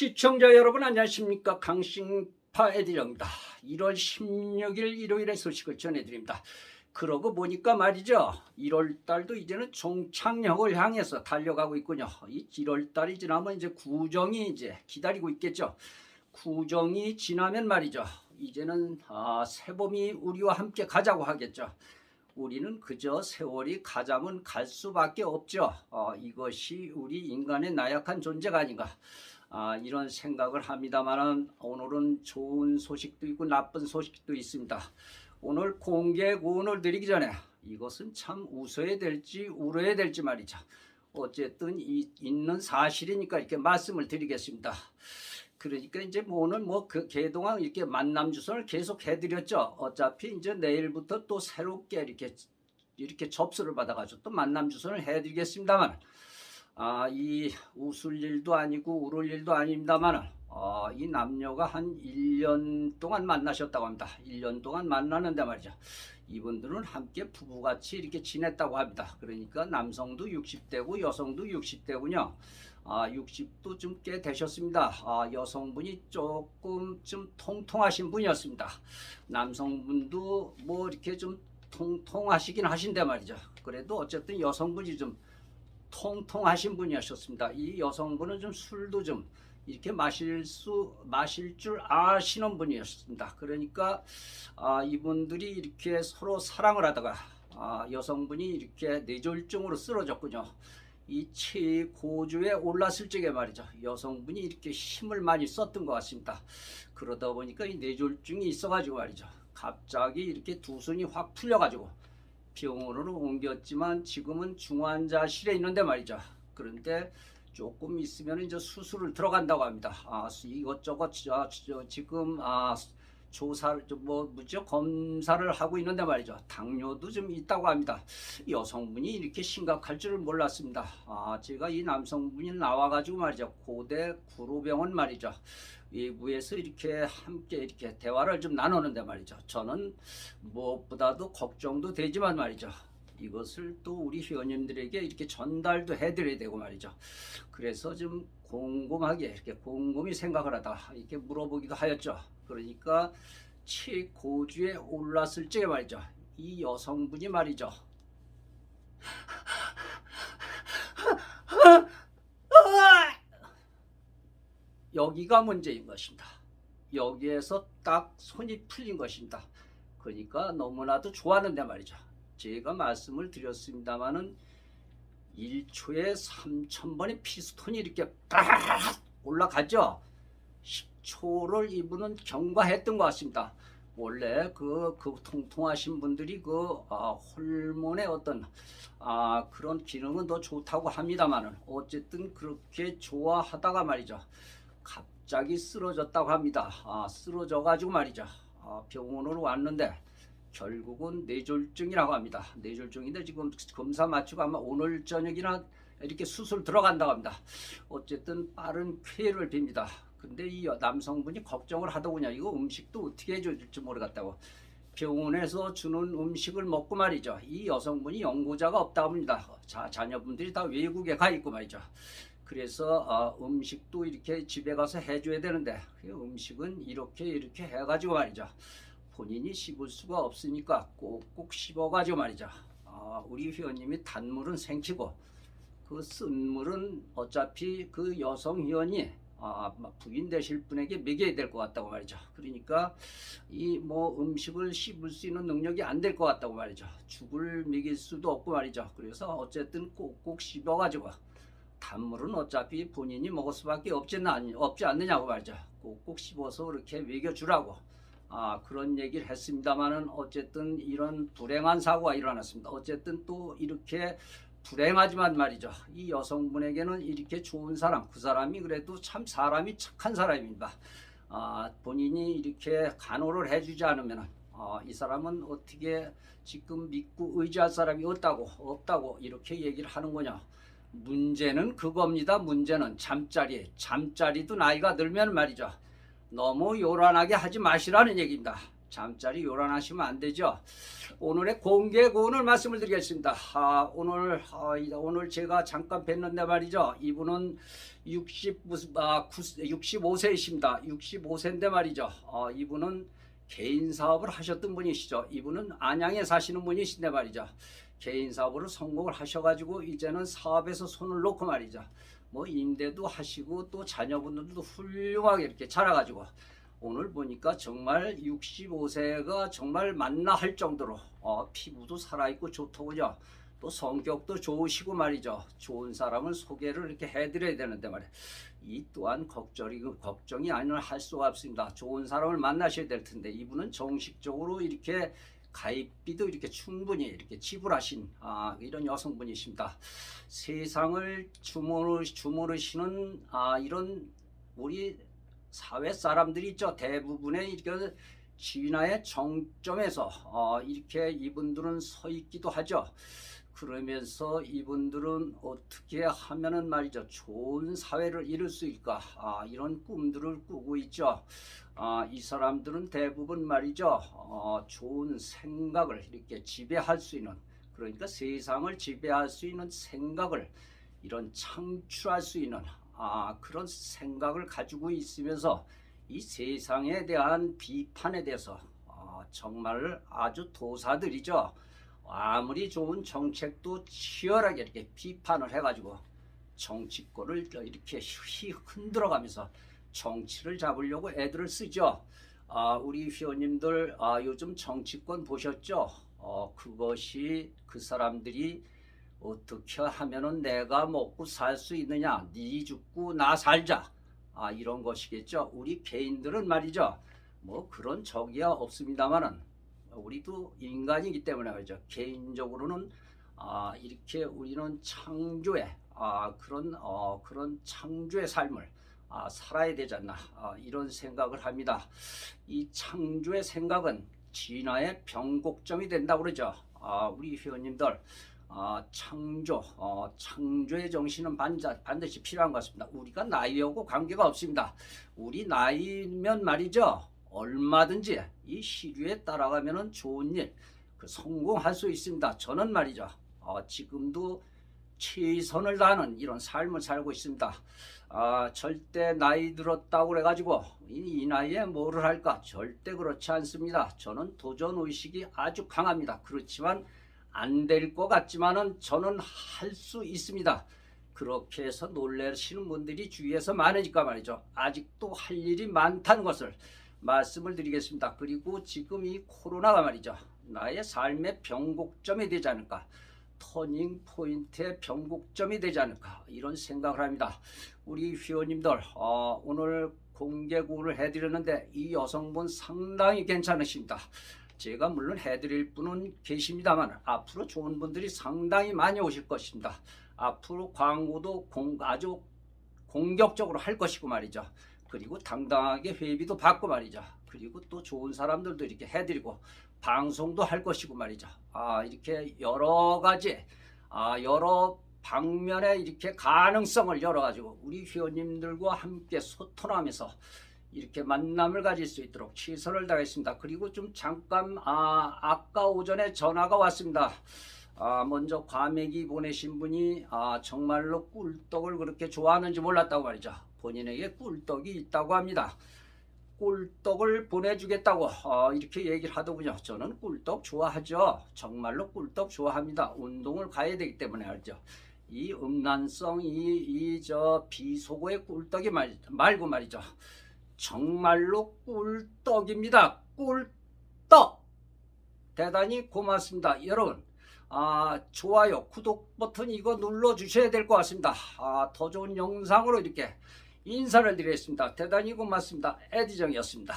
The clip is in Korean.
시청자 여러분 안녕하십니까 강신파 에디령입니다. 1월 16일 일요일의 소식을 전해드립니다. 그러고 보니까 말이죠. 1월 달도 이제는 종착역을 향해서 달려가고 있군요. 이 1월 달이 지나면 이제 구정이 이제 기다리고 있겠죠. 구정이 지나면 말이죠. 이제는 아, 새봄이 우리와 함께 가자고 하겠죠. 우리는 그저 세월이 가자면 갈 수밖에 없죠. 어, 이것이 우리 인간의 나약한 존재가 아닌가. 아, 이런 생각을 합니다만은 오늘은 좋은 소식도 있고 나쁜 소식도 있습니다. 오늘 공개 구원을 드리기 전에 이것은 참 웃어야 될지 울어야 될지 말이죠. 어쨌든 이 있는 사실이니까 이렇게 말씀을 드리겠습니다. 그러니까 이제 뭐 오늘 뭐그 개동안 이렇게 만남 주선을 계속 해드렸죠. 어차피 이제 내일부터 또 새롭게 이렇게 이렇게 접수를 받아가지고 또 만남 주선을 해드리겠습니다만 아, 이 웃을 일도 아니고 울을 일도 아닙니다만 아, 이 남녀가 한 1년 동안 만나셨다고 합니다. 1년 동안 만나는데 말이죠. 이분들은 함께 부부같이 이렇게 지냈다고 합니다. 그러니까 남성도 60대고 여성도 60대군요. 아, 60도 좀 꽤 되셨습니다. 아, 여성분이 조금 좀 통통하신 분이었습니다. 남성분도 뭐 이렇게 좀 통통하시긴 하신데 말이죠. 그래도 어쨌든 여성분이 좀 통통하신 분이셨습니다. 이 여성분은 좀 술도 좀 이렇게 마실 수 마실 줄 아시는 분이었습니다. 그러니까 아, 이분들이 이렇게 서로 사랑을 하다가 아, 여성분이 이렇게 뇌졸중으로 쓰러졌군요. 이 최고조에 올랐을 적에 말이죠. 여성분이 이렇게 힘을 많이 썼던 것 같습니다. 그러다 보니까 이 뇌졸중이 있어가지고 말이죠. 갑자기 이렇게 두 손이 확 풀려가지고 병원으로 옮겼지만 지금은 중환자실에 있는데 말이죠. 그런데 조금 있으면 이제 수술을 들어간다고 합니다. 아, 수- 이것저것 저, 저, 지금 아, 조사를 좀뭐 뭐죠 검사를 하고 있는데 말이죠. 당뇨도 좀 있다고 합니다. 여성분이 이렇게 심각할 줄을 몰랐습니다. 아, 제가 이 남성분이 나와가지고 말이죠. 고대 구로병원 말이죠. 외부에서 이렇게 함께 이렇게 대화를 좀 나누는데 말이죠. 저는 무엇보다도 걱정도 되지만 말이죠. 이것을 또 우리 회원님들에게 이렇게 전달도 해드려야 되고 말이죠. 그래서 좀 곰곰하게 이렇게 곰곰이 생각을 하다 이렇게 물어보기도 하였죠. 그러니까 최고주에 올랐을 적에 말이죠. 이 여성분이 말이죠. 여기가 문제인 것입니다. 여기에서 딱 손이 풀린 것입니다. 그러니까 너무나도 좋아하는데 말이죠. 제가 말씀을 드렸습니다마는 1초에 3,000번의 피스톤이 이렇게 딱 올라가죠. 10초를 이분은 경과했던 것 같습니다. 원래 그, 그 통통하신 분들이 그 아, 호르몬의 어떤 아, 그런 기능은 더 좋다고 합니다만은 어쨌든 그렇게 좋아하다가 말이죠. 갑자기 쓰러졌다고 합니다. 아, 쓰러져 가지고 말이죠. 아, 병원으로 왔는데 결국은 뇌졸중이라고 합니다. 뇌졸중인데 지금 검사 마치고 아마 오늘 저녁이나 이렇게 수술 들어간다고 합니다. 어쨌든 빠른 쾌를 빕니다. 근데 이 여- 남성분이 걱정을 하더군요. 이거 음식도 어떻게 해줄지 모르겠다고. 병원에서 주는 음식을 먹고 말이죠. 이 여성분이 연고자가 없다고 합니다. 자, 자녀분들이 다 외국에 가 있고 말이죠. 그래서 어, 음식도 이렇게 집에 가서 해줘야 되는데 그 음식은 이렇게 이렇게 해가지고 말이죠. 본인이 씹을 수가 없으니까 꼭꼭 씹어가지고 말이죠. 아, 우리 회원님이 단물은 생기고 그 쓴물은 어차피 그 여성 회원이 아, 부인 되실 분에게 먹여야 될 것 같다고 말이죠. 그러니까 이 뭐 음식을 씹을 수 있는 능력이 안 될 것 같다고 말이죠. 죽을 먹일 수도 없고 말이죠. 그래서 어쨌든 꼭꼭 씹어가지고 단물은 어차피 본인이 먹을 수밖에 없지, 않- 없지 않느냐고 말이죠. 꼭꼭 씹어서 그렇게 먹여주라고. 아, 그런 얘기를 했습니다만은 어쨌든 이런 불행한 사고가 일어났습니다. 어쨌든 또 이렇게 불행하지만 말이죠. 이 여성분에게는 이렇게 좋은 사람, 그 사람이 그래도 참 사람이 착한 사람입니다. 아, 본인이 이렇게 간호를 해주지 않으면 아, 이 사람은 어떻게 지금 믿고 의지할 사람이 없다고 없다고 이렇게 얘기를 하는 거냐. 문제는 그겁니다. 문제는 잠자리. 잠자리도 나이가 들면 말이죠. 너무 요란하게 하지 마시라는 얘기입니다. 잠자리 요란하시면 안 되죠. 오늘의 공개 고운을 말씀을 드리겠습니다. 아, 오늘 아, 이- 오늘 제가 잠깐 뵀는데 말이죠. 이분은 60 무슨 아 65세이십니다. 65세인데 말이죠. 아, 이분은 개인 사업을 하셨던 분이시죠. 이분은 안양에 사시는 분이신데 말이죠. 개인 사업으로 성공을 하셔가지고 이제는 사업에서 손을 놓고 말이죠. 뭐 임대도 하시고 또 자녀분들도 훌륭하게 이렇게 자라가지고 오늘 보니까 정말 65세가 정말 맞나 할 정도로 어, 피부도 살아있고 좋더군요. 또 성격도 좋으시고 말이죠. 좋은 사람을 소개를 이렇게 해드려야 되는데 말이에요. 이 또한 걱정이 걱정이 아니면 할 수가 없습니다. 좋은 사람을 만나셔야 될 텐데 이분은 정식적으로 이렇게 가입비도 이렇게 충분히 이렇게 지불하신 아, 이런 여성분이십니다. 세상을 주무르, 주무르시는 아, 이런 우리 사회 사람들이 있죠. 대부분의 이렇게 진화의 정점에서 어, 이렇게 이분들은 서 있기도 하죠. 그러면서 이분들은 어떻게 하면은 말이죠. 좋은 사회를 이룰 수 있을까? 아, 이런 꿈들을 꾸고 있죠. 아, 이 사람들은 대부분 말이죠. 어, 좋은 생각을 이렇게 지배할 수 있는 그러니까 세상을 지배할 수 있는 생각을 이런 창출할 수 있는 아, 그런 생각을 가지고 있으면서 이 세상에 대한 비판에 대해서 어, 정말 아주 도사들이죠. 아무리 좋은 정책도 치열하게 이렇게 비판을 해가지고 정치권을 이렇게 휘 흔들어가면서 정치를 잡으려고 애들을 쓰죠. 아, 우리 회원님들 아, 요즘 정치권 보셨죠? 어, 그것이 그 사람들이 어떻게 하면은 내가 먹고 살 수 있느냐? 네 죽고 나 살자. 아, 이런 것이겠죠. 우리 개인들은 말이죠. 뭐 그런 적이야 없습니다만은 우리도 인간이기 때문에 말이죠. 개인적으로는 아, 이렇게 우리는 창조의 아, 그런 어, 그런 창조의 삶을 아, 살아야 되지 않나 아, 이런 생각을 합니다. 이 창조의 생각은 진화의 변곡점이 된다고 그러죠. 아, 우리 회원님들 아, 창조, 어, 창조의 정신은 반자, 반드시 필요한 것 같습니다. 우리가 나이하고 관계가 없습니다. 우리 나이면 말이죠. 얼마든지 이 시류에 따라가면은 좋은 일, 그 성공할 수 있습니다. 저는 말이죠. 어, 지금도 최선을 다하는 이런 삶을 살고 있습니다. 아, 절대 나이 들었다고 그래가지고 이, 이 나이에 뭐를 할까? 절대 그렇지 않습니다. 저는 도전 의식이 아주 강합니다. 그렇지만 안 될 것 같지만은 저는 할 수 있습니다. 그렇게 해서 놀라시는 분들이 주위에서 많으니까 말이죠. 아직도 할 일이 많다는 것을 말씀을 드리겠습니다. 그리고 지금 이 코로나가 말이죠. 나의 삶의 변곡점이 되지 않을까. 터닝 포인트의 변곡점이 되지 않을까. 이런 생각을 합니다. 우리 회원님들, 어, 오늘 공개 구를 해드렸는데 이 여성분 상당히 괜찮으십니다. 제가 물론 해드릴 분은 계십니다만 앞으로 좋은 분들이 상당히 많이 오실 것입니다. 앞으로 광고도 공, 아주 공격적으로 할 것이고 말이죠. 그리고 당당하게 회비도 받고 말이죠. 그리고 또 좋은 사람들도 이렇게 해드리고 방송도 할 것이고 말이죠. 아 이렇게 여러 가지 아 여러 방면에 이렇게 가능성을 열어가지고 우리 회원님들과 함께 소통하면서 이렇게 만남을 가질 수 있도록 최선을 다하겠습니다. 그리고 좀 잠깐 아 아까 오전에 전화가 왔습니다. 아 먼저 과메기 보내신 분이 아 정말로 꿀떡을 그렇게 좋아하는지 몰랐다고 말이죠. 본인에게 꿀떡이 있다고 합니다. 꿀떡을 보내주겠다고 어, 이렇게 얘기를 하더군요. 저는 꿀떡 좋아하죠. 정말로 꿀떡 좋아합니다. 운동을 가야 되기 때문에 알죠. 이 음란성 이 이 저 비속어의 꿀떡이 말, 말고 말이죠. 정말로 꿀떡입니다. 꿀떡. 대단히 고맙습니다. 여러분, 아, 좋아요, 구독 버튼 이거 눌러 주셔야 될 것 같습니다. 아, 더 좋은 영상으로 이렇게 인사를 드리겠습니다. 대단히 고맙습니다. 에디정이었습니다.